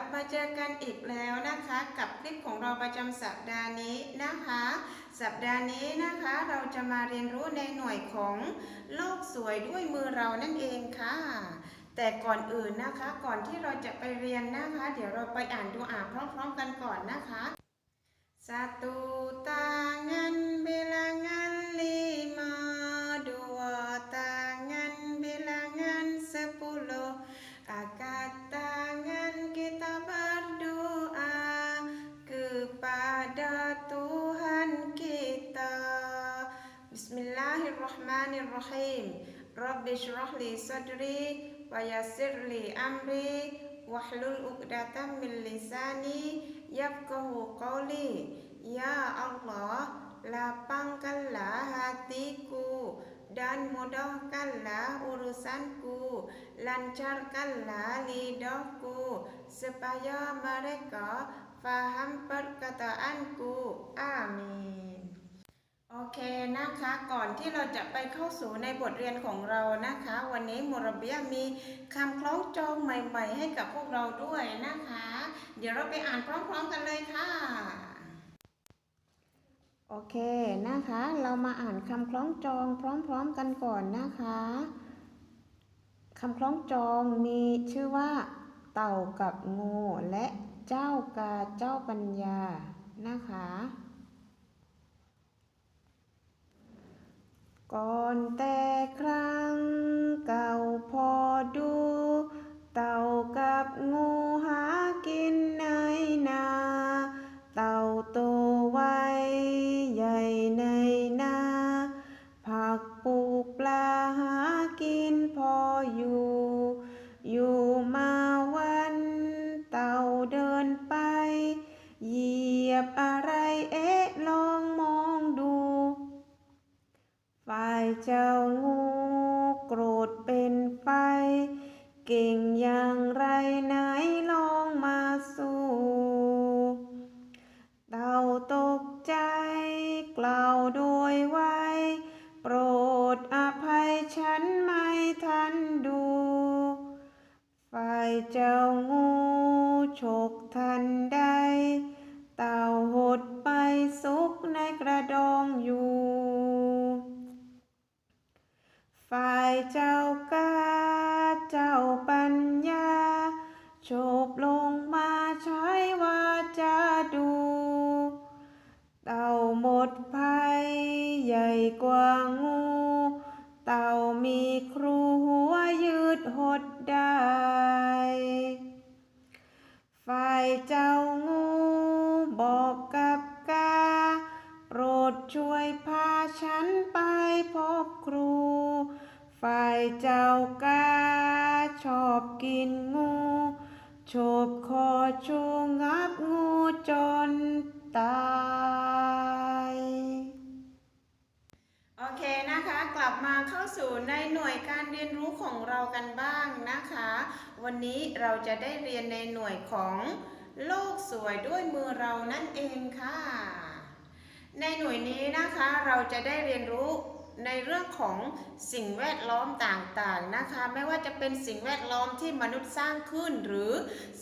ลับมาเจอกันอีกแล้วนะคะ กับคลิปของเราประจำสัปดาห์นี้นะคะ สัปดาห์นี้นะคะเราจะมาเรียนรู้ในหน่วยของโลกสวยด้วยมือเรานั่นเองค่ะ แต่ก่อนอื่นนะคะ ก่อนที่เราจะไปเรียนนะคะ เดี๋ยวเราไปอ่านดูอ่านพร้อมๆกันก่อนนะคะ Satu tangan bilangan lima Bismillahirrahmanirrahim. Rabbi syrah li sadri Wa yassir li amri Wahlul uqdatam min lisani Yafqahu qawli. Ya Allah Lapangkanlah hatiku Dan mudahkanlah urusanku. Lancarkanlah lidahku Supaya mereka faham perkataanku. Amin โอเคนะคะก่อนที่เราจะไปเข้าสู่ในบทเรียนของเรานะคะ วันนี้มูระเบียมีคำคล้องจองใหม่ ๆ ให้กับพวกเราด้วยนะคะ เดี๋ยวเราไปอ่านพร้อมๆกันเลยค่ะ โอเคนะคะ เรามาอ่านคำคล้องจองพร้อม ๆกันก่อนนะคะคำคล้องจองมีชื่อว่า เต่ากับงูและเจ้ากาเจ้าปัญญานะคะ ก่อนแต่ครั้งเก่าพอดู เต่ากับงูหากินในนา ฝ่าย มีครูหัวยืดหดได้ ของเรากันบ้างนะคะ วันนี้เราจะได้เรียนในหน่วยของโลกสวยด้วยมือเรานั่นเองค่ะ ในหน่วยนี้นะคะเราจะได้เรียนรู้ในเรื่องของสิ่งแวดล้อมต่างๆนะคะ ไม่ว่าจะเป็นสิ่งแวดล้อมที่มนุษย์สร้างขึ้น หรือ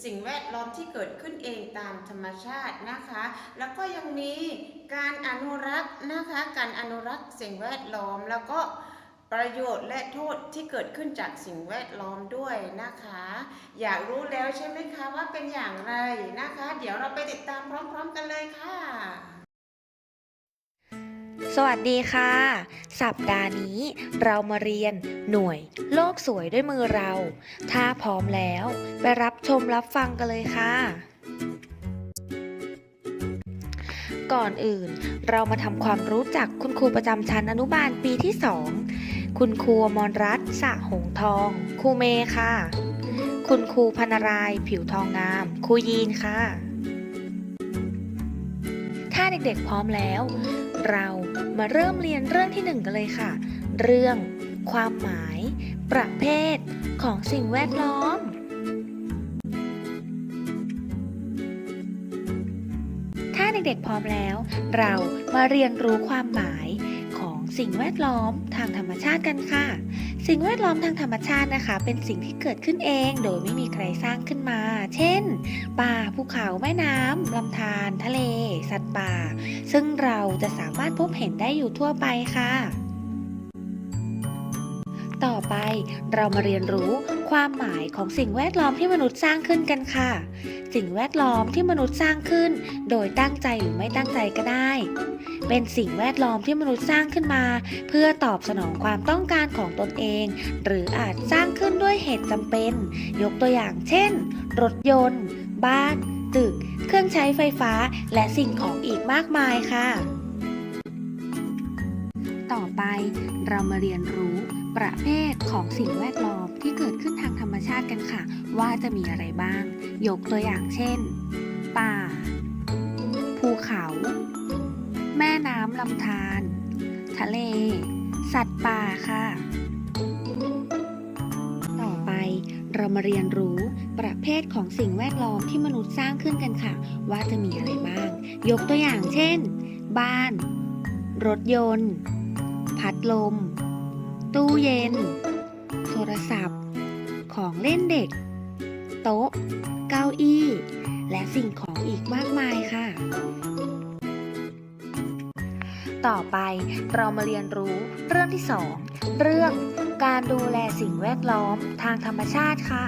สิ่งแวดล้อมที่เกิดขึ้นเองตามธรรมชาตินะคะ แล้วก็ยังมีการอนุรักษ์นะคะ การอนุรักษ์สิ่งแวดล้อมแล้วก็ ประโยชน์และโทษที่เกิดขึ้นจากสิ่งแวดล้อมด้วยนะคะ อยากรู้แล้วใช่ไหมคะว่าเป็นอย่างไรนะคะ เดี๋ยวเราไปติดตามพร้อม ๆ กันเลยค่ะ สวัสดีค่ะ สัปดาห์นี้เรามาเรียนหน่วย โลกสวยด้วยมือเรา ถ้าพร้อมแล้ว ไปรับชมรับฟังกันเลยค่ะก่อนอื่น เรามาทำความรู้จักคุณครูประจำชั้นอนุบาลปีที่ 2 คุณครูมรรัตน์สะหงทอง ครูเมย์ค่ะ คุณครูพนารายผิวทองงาม ครูยีนค่ะ ถ้าเด็กๆพร้อมแล้ว เรามาเริ่มเรียนเรื่องที่หนึ่งกันเลยค่ะ เรื่อง ความหมาย ประเภท ของสิ่งแวดล้อมถ้าเด็กๆพร้อมแล้ว เรามาเรียนรู้ความหมาย สิ่งแวดล้อมทางธรรมชาติกันค่ะ สิ่งแวดล้อมทางธรรมชาตินะคะ เป็นสิ่งที่เกิดขึ้นเองโดยไม่มีใครสร้างขึ้นมา เช่น ป่าภูเขาแม่น้ำลำธารทะเล สัตว์ป่า ซึ่งเราจะสามารถพบเห็นได้อยู่ทั่วไปค่ะ ไป เรามาเรียนรู้ความหมายของสิ่งแวดล้อมที่มนุษย์สร้างขึ้นกันค่ะ สิ่งแวดล้อมที่มนุษย์สร้างขึ้น โดยตั้งใจหรือไม่ตั้งใจก็ได้ เป็นสิ่งแวดล้อมที่มนุษย์สร้างขึ้นมา เพื่อตอบสนองความต้องการของตนเอง หรืออาจสร้างขึ้นด้วยเหตุจำเป็น ยกตัวอย่างเช่น รถยนต์ บ้าน ตึก เครื่องใช้ไฟฟ้า และสิ่งของอีกมากมายค่ะ ต่อไป เรามาเรียนรู้ประเภทของสิ่งแวดล้อมที่เกิดขึ้นทางธรรมชาติกันค่ะ ว่าจะมีอะไรบ้าง ยกตัวอย่างเช่น ป่า ภูเขา แม่น้ำลำธารทะเล สัตว์ป่าค่ะ ต่อไปเรามาเรียนรู้ประเภทของสิ่งแวดล้อมที่มนุษย์สร้างขึ้นกันค่ะ ว่าจะมีอะไรบ้าง ยกตัวอย่างเช่น บ้าน รถยนต์ ลม ตู้เย็น โทรศัพท์ ของเล่นเด็ก โต๊ะ เก้าอี้ และสิ่งของอีกมากมายค่ะ ต่อไปเรามาเรียนรู้เรื่องที่ 2 เรื่องการดูแลสิ่งแวดล้อมทางธรรมชาติค่ะ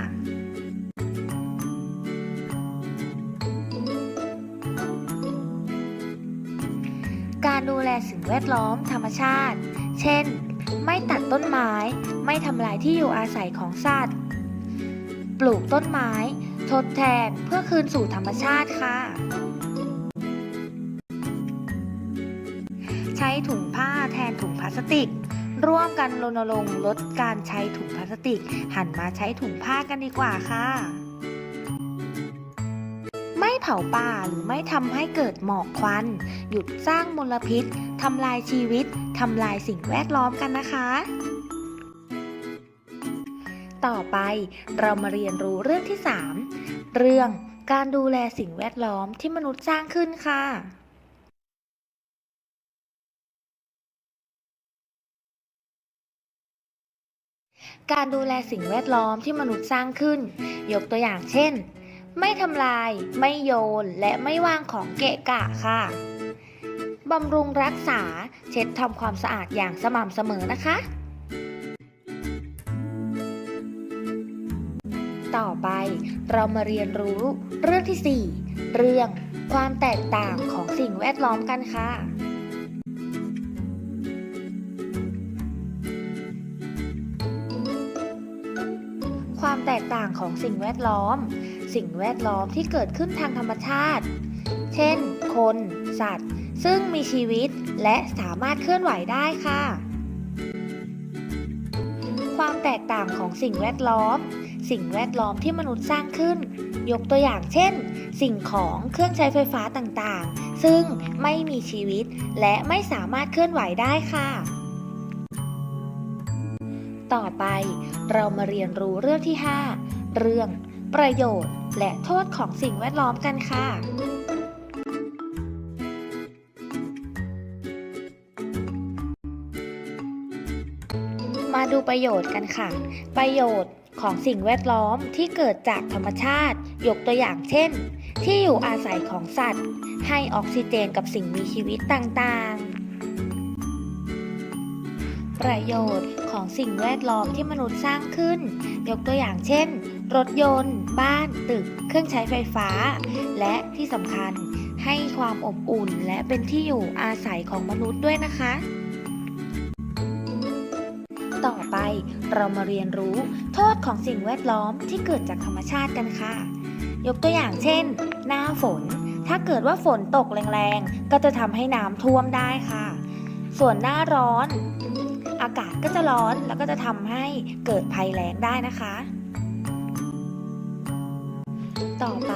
การดูแลสิ่งแวดล้อมธรรมชาติ เช่น ไม่ตัดต้นไม้ ไม่ทำลายที่อยู่อาศัยของสัตว์ ปลูกต้นไม้ ทดแทนเพื่อคืนสู่ธรรมชาติค่ะ ใช้ถุงผ้าแทนถุงพลาสติก ร่วมกันรณรงค์ลดการใช้ถุงพลาสติก หันมาใช้ถุงผ้ากันดีกว่าค่ะ ผาป่าหรือไม่ทำให้เกิดหมอกควัน หยุดสร้างมลพิษทำลายชีวิตทำลายสิ่งแวดล้อมกันนะคะ ต่อไปเรามาเรียนรู้เรื่องที่ 3 เรื่องการดูแลสิ่งแวดล้อมที่มนุษย์สร้างขึ้นค่ะการดูแลสิ่งแวดล้อมที่มนุษย์สร้างขึ้น ยกตัวอย่างเช่น ไม่ทำลาย ไม่โยน และไม่วางของเกะกะค่ะบำรุงรักษา เช็ดทำความสะอาดอย่างสม่ำเสมอนะคะ ต่อไปเรามาเรียนรู้เรื่องที่ 4 เรื่องความแตกต่างของสิ่งแวดล้อมกันค่ะ ความแตกต่างของสิ่งแวดล้อม สิ่งแวดล้อมที่เกิดขึ้นทางธรรมชาติ เช่น คน สัตว์ ซึ่งมีชีวิตและสามารถเคลื่อนไหวได้ค่ะ ความแตกต่างของสิ่งแวดล้อม สิ่งแวดล้อมที่มนุษย์สร้างขึ้น ยกตัวอย่างเช่น สิ่งของเครื่องใช้ไฟฟ้าต่างๆ ซึ่งไม่มีชีวิตและไม่สามารถเคลื่อนไหวได้ค่ะ ต่อไป เรามาเรียนรู้เรื่องที่ 5 เรื่อง ประโยชน์ และโทษของสิ่งแวดล้อมกันค่ะมาดูประโยชน์กันค่ะ ประโยชน์ของสิ่งแวดล้อมที่เกิดจากธรรมชาติ ยกตัวอย่างเช่น ที่อยู่อาศัยของสัตว์ ให้ออกซิเจนกับสิ่งมีชีวิตต่างๆ ประโยชน์ของสิ่งแวดล้อมที่มนุษย์สร้างขึ้น ยกตัวอย่างเช่น รถยนต์ บ้าน ตึก เครื่องใช้ไฟฟ้า และที่สำคัญให้ความอบอุ่นและเป็นที่อยู่อาศัยของมนุษย์ด้วยนะคะ ต่อไปเรามาเรียนรู้โทษของสิ่งแวดล้อมที่เกิดจากธรรมชาติกันค่ะ ยกตัวอย่างเช่น หน้าฝน ถ้าเกิดว่าฝนตกแรงๆ ก็จะทำให้น้ำท่วมได้ค่ะ ส่วนหน้าร้อน อากาศก็จะร้อนแล้วก็จะทำให้เกิดภัยแล้งได้นะคะ ต่อไป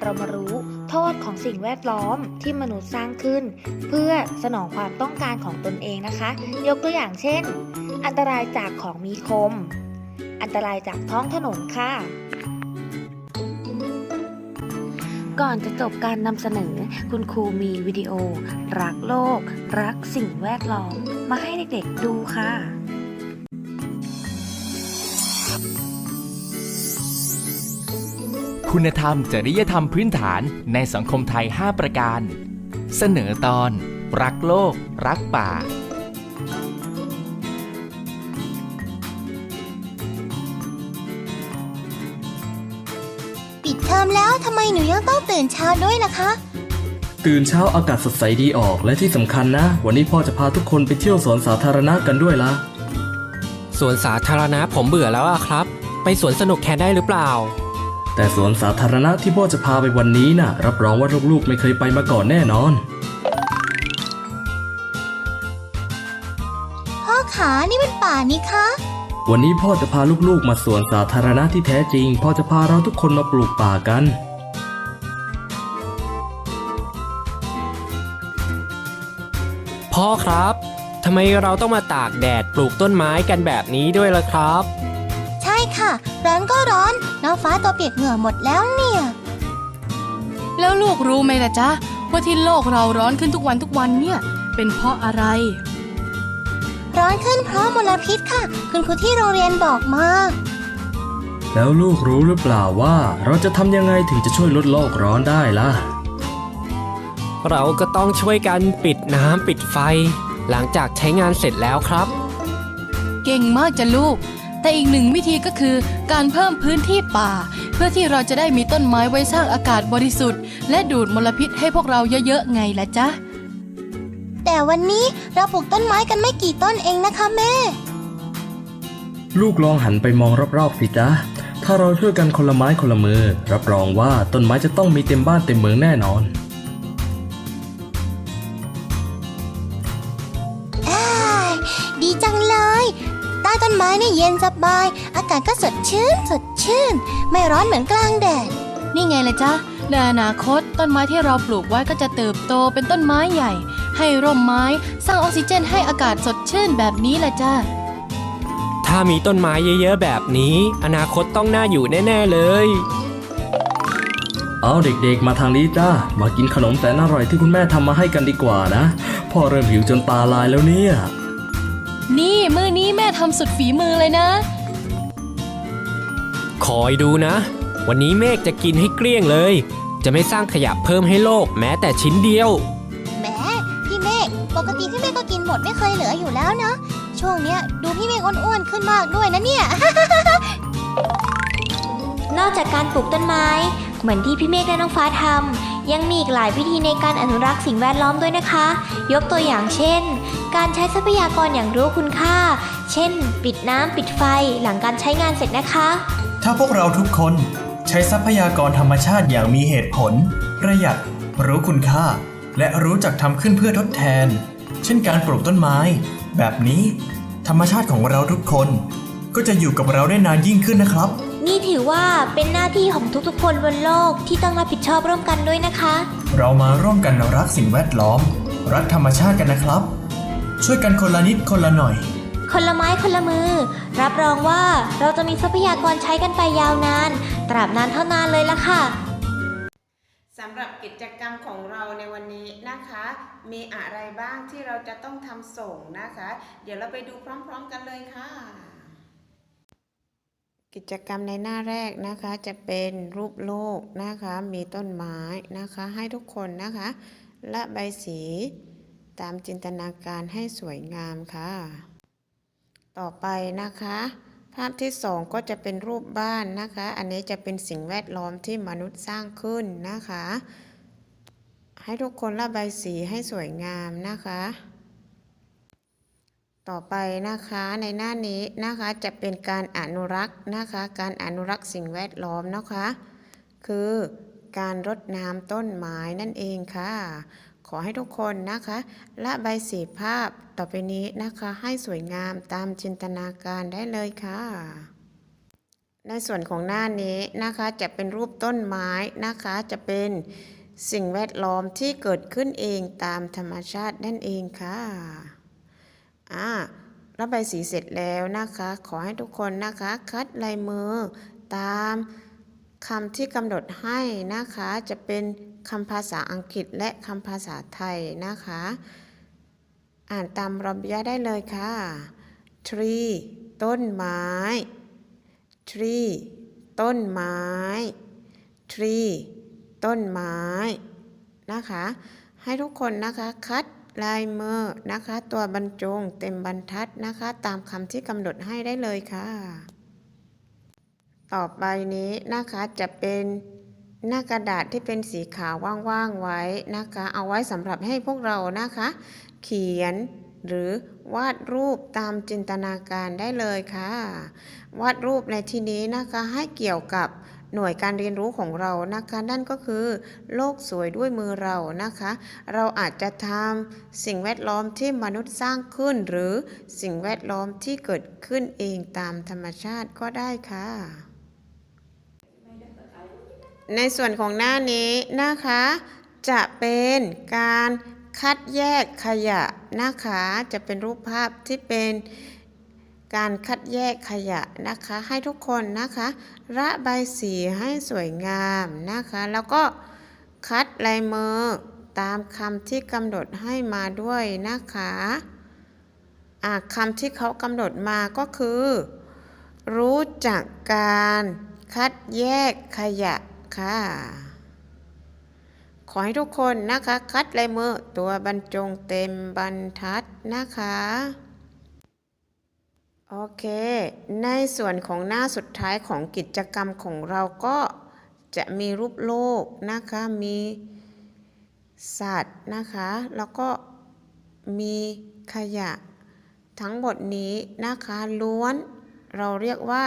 เรามารู้โทษของสิ่งแวดล้อมที่มนุษย์สร้างขึ้น เพื่อสนองความต้องการของตนเองนะคะ ยกตัวอย่างเช่น อันตรายจากของมีคม อันตรายจากท้องถนนค่ะ ก่อนจะจบการนำเสนอ คุณครูมีวิดีโอ รักโลก รักสิ่งแวดล้อม มาให้เด็กๆดูค่ะคุณธรรมจริยธรรมพื้นฐานในสังคมไทย 5 ประการ เสนอตอน รักโลก รักป่า ปิดเทอมแล้วทำไมหนูยังต้องตื่นเช้าด้วยล่ะคะ ตื่นเช้าอากาศสดใสดีออกและที่สำคัญนะ วันนี้พ่อจะพาทุกคนไปเที่ยวสวนสาธารณะกันด้วยละสวนสาธารณะผมเบื่อแล้วอะครับ ไปสวนสนุกแทนได้หรือเปล่า แต่สวนสาธารณะที่พ่อจะพาไปวันนี้น่ะ รับรองว่าลูกๆไม่เคยไปมาก่อนแน่นอน พ่อขานี่มันป่านี่คะ วันนี้พ่อจะพาลูกๆมาสวนสาธารณะที่แท้จริง พ่อจะพาเราทุกคนมาปลูกป่ากัน พ่อครับทำไมเราต้องมาตากแดดปลูกต้นไม้กันแบบนี้ด้วยล่ะครับ ใช่ค่ะ ร้อนก็ร้อน น้องฟ้าตัวเปียกเหงื่อหมดแล้วเนี่ย แล้วลูกรู้ไหมล่ะจ๊ะว่าที่โลกเราร้อนขึ้นทุกวันทุกวันเนี่ย เป็นเพราะอะไร ร้อนขึ้นเพราะมลพิษค่ะ คุณครูที่โรงเรียนบอกมา แล้วลูกรู้หรือเปล่าว่าเราจะทำยังไงถึงจะช่วยลดโลกร้อนได้ล่ะ เราก็ต้องช่วยกันปิดน้ำปิดไฟ หลังจากใช้งานเสร็จแล้วครับ เก่งมากจ้ะลูก แต่อีกหนึ่งวิธีก็คือการเพิ่มพื้นที่ป่า เพื่อที่เราจะได้มีต้นไม้ไว้สร้างอากาศบริสุทธิ์ และดูดมลพิษให้พวกเราเยอะๆไงล่ะจ๊ะ แต่วันนี้เราปลูกต้นไม้กันไม่กี่ต้นเองนะคะแม่ ลูกลองหันไปมองรอบๆสิจ๊ะ ถ้าเราช่วยกันคนละไม้คนละมือ รับรองว่าต้นไม้จะต้องมีเต็มบ้านเต็มเมืองแน่นอนอ้ายดีจังเลย ใต้ต้นไม้นี่เย็นสบาย อากาศก็สดชื่น สดชื่น ไม่ร้อนเหมือนกลางแดด นี่ไงล่ะจ๊ะในอนาคตต้นไม้ที่เราปลูกไว้ก็จะเติบโตเป็นต้นไม้ใหญ่ ให้ร่มไม้ สร้างออกซิเจนให้อากาศสดชื่นแบบนี้แหละจ้ะถ้ามีต้นไม้เยอะๆแบบนี้ อนาคตต้องน่าอยู่แน่ๆเลย เอาเด็กๆ มาทางนี้จ้ามากินขนมแสนอร่อยที่คุณแม่ทำมาให้กันดีกว่านะพ่อเริ่มหิวจนตาลายแล้วเนี่ย นี่มือนี้แม่ทำสุดฝีมือเลยนะ คอยดูนะ วันนี้เมฆจะกินให้เกลี้ยงเลย จะไม่สร้างขยะเพิ่มให้โลกแม้แต่ชิ้นเดียวแหมพี่เมฆ ปกติพี่เมฆก็กินหมดไม่เคยเหลืออยู่แล้วนะ ช่วงเนี้ยดูพี่เมฆอ้วนๆขึ้นมากด้วยนะเนี่ย นอกจากการปลูกต้นไม้ เหมือนที่พี่เมฆและน้องฟ้าทำยังมีอีกหลายวิธีในการอนุรักษ์สิ่งแวดล้อมด้วยนะคะ ยกตัวอย่างเช่น การใช้ทรัพยากรอย่างรู้คุณค่า เช่น ปิดน้ำปิดไฟหลังการใช้งานเสร็จนะคะ ถ้าพวกเราทุกคนใช้ทรัพยากรธรรมชาติอย่างมีเหตุผล ประหยัดรู้คุณค่า และรู้จักทำขึ้นเพื่อทดแทน เช่นการปลูกต้นไม้ แบบนี้ ธรรมชาติของเราทุกคน ก็จะอยู่กับเราได้นานยิ่งขึ้นนะครับ นี่ถือว่าเป็นหน้าที่ของทุกๆ คนบนโลกที่ต้องรับผิดชอบร่วมกันด้วยนะคะ เรามาร่วมกันรักสิ่งแวดล้อม รักธรรมชาติกันนะครับ ช่วยกันคนละนิดคนละหน่อย คนละไม้คนละมือ รับรองว่าเราจะมีทรัพยากรใช้กันไปยาวนาน ตราบนานเท่านานเลยละค่ะ สำหรับกิจกรรมของเราในวันนี้นะคะ มีอะไรบ้างที่เราจะต้องทำส่งนะคะ เดี๋ยวเราไปดูพร้อมๆกันเลยค่ะ กิจกรรมในหน้าแรกนะคะจะเป็นรูปโลกนะคะ มีต้นไม้นะคะ ให้ทุกคนนะคะและใบสีตามจินตนาการให้สวยงามค่ะ ต่อไปนะคะ ภาพที่สองก็จะเป็นรูปบ้านนะคะ อันนี้จะเป็นสิ่งแวดล้อมที่มนุษย์สร้างขึ้นนะคะ ให้ทุกคนระบายสีให้สวยงามนะคะ ต่อไปนะคะในหน้านี้นะคะจะเป็นการอนุรักษ์นะคะ การอนุรักษ์สิ่งแวดล้อมนะคะ คือการรดน้ำต้นไม้นั่นเองค่ะ อให้ทุกคนนะคะละใบสีภาพต่อไปนี้นะคะให้สวยงามตามจินตนาการได้เลยค่ะ ในส่วนของหน้านี้นะคะจะเป็นรูปต้นไม้นะคะจะเป็นสิ่งแวดล้อมที่เกิดขึ้นเองตามธรรมชาตินั่นเองค่ะอ่าระบายสีเสร็จแล้วนะคะ ขอให้ทุกคนนะคะคัดลายมือตามคำที่กำหนดให้นะคะจะเป็น คำภาษาอังกฤษและคำภาษาไทยนะคะ อ่านตามระบยบได้เลยค่ะ tree ต้นไม้ tree ต้นไม้ tree ต้นไม้ นะคะ ให้ทุกคนนะคะคัดลายมือนะคะ ตัวบรรจงเต็มบรรทัดนะคะ ตามคำที่กำหนดให้ได้เลยค่ะ ต่อไปนี้นะคะจะเป็น หน้ากระดาษที่เป็นสีขาวว่างๆไว้นะคะ เอาไว้สำหรับให้พวกเรานะคะ เขียนหรือวาดรูปตามจินตนาการได้เลยค่ะ วาดรูปในที่นี้นะคะให้เกี่ยวกับหน่วยการเรียนรู้ของเรานะคะ นั่นก็คือ โลกสวยด้วยมือเรานะคะ เราอาจจะทำสิ่งแวดล้อมที่มนุษย์สร้างขึ้น หรือสิ่งแวดล้อมที่เกิดขึ้นเองตามธรรมชาติก็ได้ค่ะ ในส่วนของหน้านี้นะคะ จะเป็นการคัดแยกขยะนะคะ จะเป็นรูปภาพที่เป็นการคัดแยกขยะนะคะ ให้ทุกคนนะคะ ระบายสีให้สวยงามนะคะ แล้วก็คัดลายมือตามคำที่กำหนดให้มาด้วยนะคะะคำที่เขากำหนดมาก็คือ รู้จักการคัดแยกขยะ ค่ะ ขอให้ทุกคนนะคะ คัดลายมือตัวบรรจงเต็มบรรทัดนะคะ โอเค ในส่วนของหน้าสุดท้ายของกิจกรรมของเราก็จะมีรูปโลกนะคะ มีสัตว์นะคะ แล้วก็มีขยะ ทั้งหมดนี้นะคะล้วนเราเรียกว่า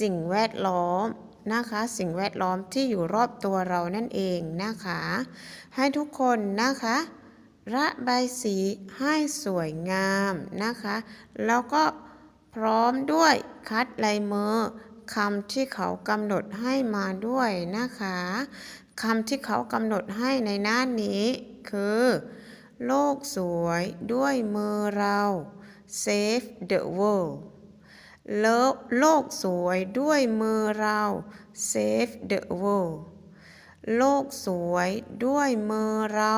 สิ่งแวดล้อม นะคะ สิ่งแวดล้อมที่อยู่รอบตัวเรานั่นเองนะคะ ให้ทุกคนนะคะระบายสีให้สวยงามนะคะ แล้วก็พร้อมด้วยคัดลายมือคำที่เขากำหนดให้มาด้วยนะคะคำที่เขากำหนดให้ในหน้านี้คือ โลกสวยด้วยมือเรา save the world โลกโลกสวยด้วยมือเรา save the world โลกสวยด้วยมือเรา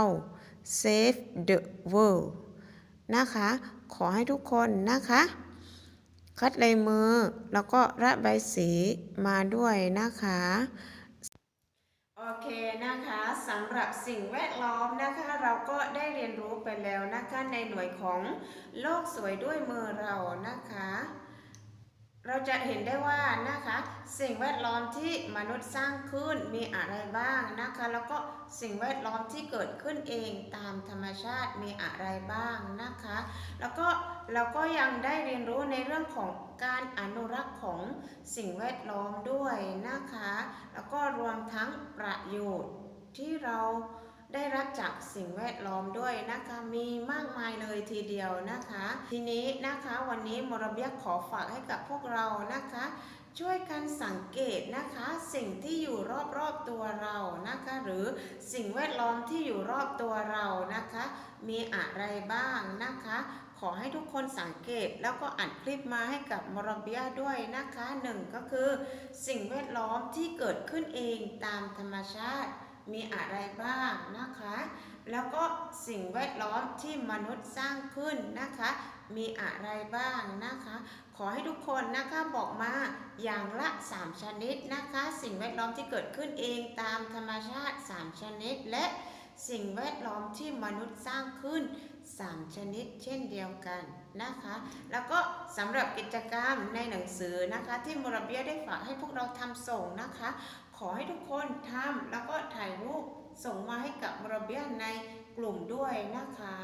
save the world นะคะ ขอให้ทุกคนนะคะ คัดลายมือ แล้วก็ระบายสีมาด้วยนะคะ โอเคนะคะสำหรับสิ่งแวดล้อมนะคะ เราก็ได้เรียนรู้ไปแล้วนะคะ ในหน่วยของโลกสวยด้วยมือเรานะคะ เราจะเห็นได้ว่านะคะสิ่งแวดล้อมที่มนุษย์สร้างขึ้นมีอะไรบ้างนะคะ แล้วก็สิ่งแวดล้อมที่เกิดขึ้นเองตามธรรมชาติมีอะไรบ้างนะคะ แล้วก็เราก็ยังได้เรียนรู้ในเรื่องของการอนุรักษ์ของสิ่งแวดล้อมด้วยนะคะ แล้วก็รวมทั้งประโยชน์ที่เรา ได้รับจากสิ่งแวดล้อมด้วยนะคะมีมากมายเลยทีเดียวนะคะ ทีนี้นะคะวันนี้มรเบียขอฝากให้กับพวกเรานะคะช่วยกันสังเกตนะคะสิ่งที่อยู่รอบๆตัวเรานะคะ หรือสิ่งแวดล้อมที่อยู่รอบตัวเรานะคะ มีอะไรบ้างนะคะ ขอให้ทุกคนสังเกตแล้วก็อัดคลิปมาให้กับมรเบียด้วยนะคะหนึ่งก็คือ สิ่งแวดล้อมที่เกิดขึ้นเองตามธรรมชาติ มีอะไรบ้างนะคะ แล้วก็สิ่งแวดล้อมที่มนุษย์สร้างขึ้นนะคะ มีอะไรบ้างนะคะ ขอให้ทุกคนนะคะบอกมาอย่างละ 3 ชนิดนะคะ สิ่งแวดล้อมที่เกิดขึ้นเองตามธรรมชาติ 3 ชนิด และสิ่งแวดล้อมที่มนุษย์สร้างขึ้น 3 ชนิดเช่นเดียวกันนะคะ แล้วก็สำหรับกิจกรรมในหนังสือนะคะ ที่มูรเบียได้ฝากให้พวกเราทำส่งนะคะ ขอให้ทุกคนทำแล้วก็ถ่ายรูปส่งมาให้กับมูรเบียในกลุ่มด้วยนะคะ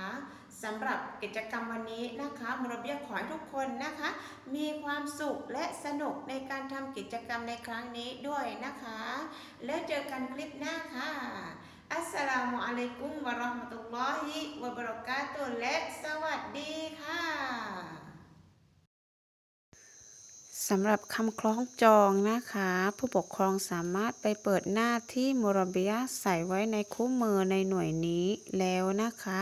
สำหรับกิจกรรมวันนี้นะคะมูรเบียขอให้ทุกคนนะคะ มีความสุขและสนุกในการทำกิจกรรมในครั้งนี้ด้วยนะคะ แล้วเจอกันคลิปหน้าค่ะอัสสลามุอะลัยกุมวะราะห์มะตุลลอฮิวะบะเราะกาตุและสวัสดีค่ะ สำหรับคำคล้องจองนะคะ ผู้ปกครองสามารถไปเปิดหน้าที่มูรบียะใส่ไว้ในคู่มือในหน่วยนี้แล้วนะคะ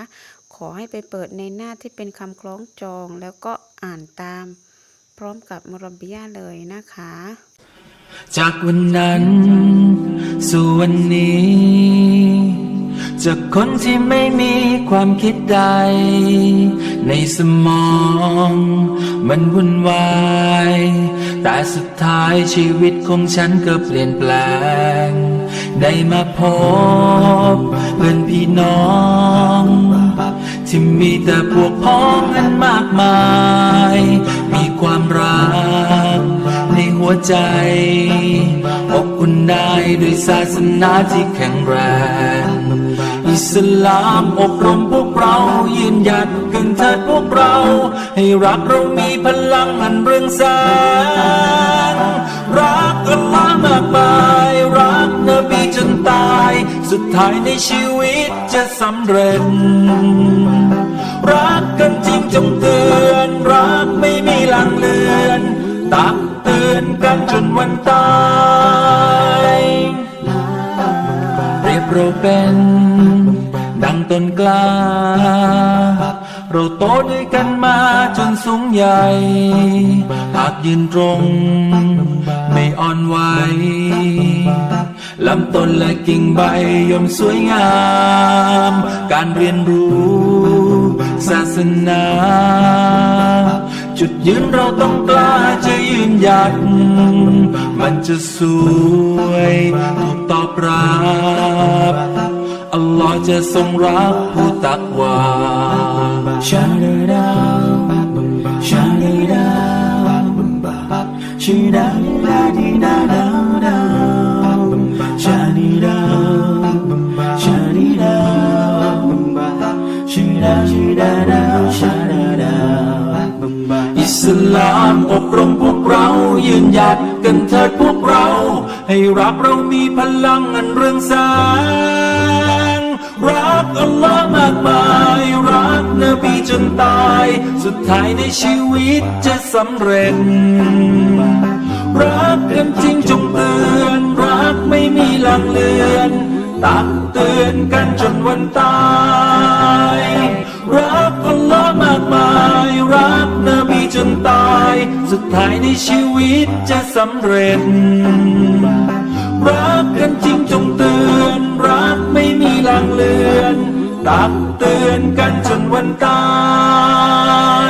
ขอให้ไปเปิดในหน้าที่เป็นคำคล้องจองแล้วก็อ่านตาม พร้อมกับมูรบียะเลยนะคะ จากวันนั้น สู่วันนี้ จากคนที่ไม่มีความคิดใด ในสมอง มันวุ่นวาย แต่สุดท้ายชีวิตของฉันก็เปลี่ยนแปลง ได้มาพบเพื่อนพี่น้อง ที่มีแต่พวกพ้องกันมากมาย มีความรักในหัวใจอบอุ่นได้ด้วยศาสนาที่แข็งแรง อิสลามอบรมพวกเรายืนหยัดกันเถิดพวกเรา ให้รักเรามีพลังอันเรืองแสงรักอัลลอฮ์มากมายรักนบีจนตาย สุดท้ายในชีวิตจะสำเร็จ รักกันจริงจงเตือนรักไม่มีหลังเลือนตักเตือนกันจนวันตาย เรียบเราเป็น ต้นกล้า เราโตด้วยกันมาจนสูงใหญ่ หากยืนตรง ไม่อ่อนไหวลำต้นและกิ่งใบย่อมสวยงาม การเรียนรู้ศาสนา จุดยืนเราต้องกล้าจะยืนหยัด มันจะสวยถูกตอบรับ อัลลอฮ์จะทรงรักผู้ตักวาชาดาดาชาดาดาชีดาดาดีดาดาดาชาดีดาชาดีดาชีดาชีดาดาชาดาดาอิสลามอบรมพวกเรายืนหยัดกันเถิดพวกเรา ให้รักเรามีพลังอันเรืองแสง รักอัลลอฮ์มากมาย รักนบีจนตาย สุดท้ายในชีวิตจะสำเร็จ รักกันจริงจงเตือน รักไม่มีหลังเลือนตักเตือนกันจนวันตาย รักอัลลอฮ์มากมาย รักนบีจนตาย สุดท้ายในชีวิตจะสำเร็จ รักกันจริงจงเตือนรัก ไม่มีลังเลือนตักเตือนกันจนวันตาย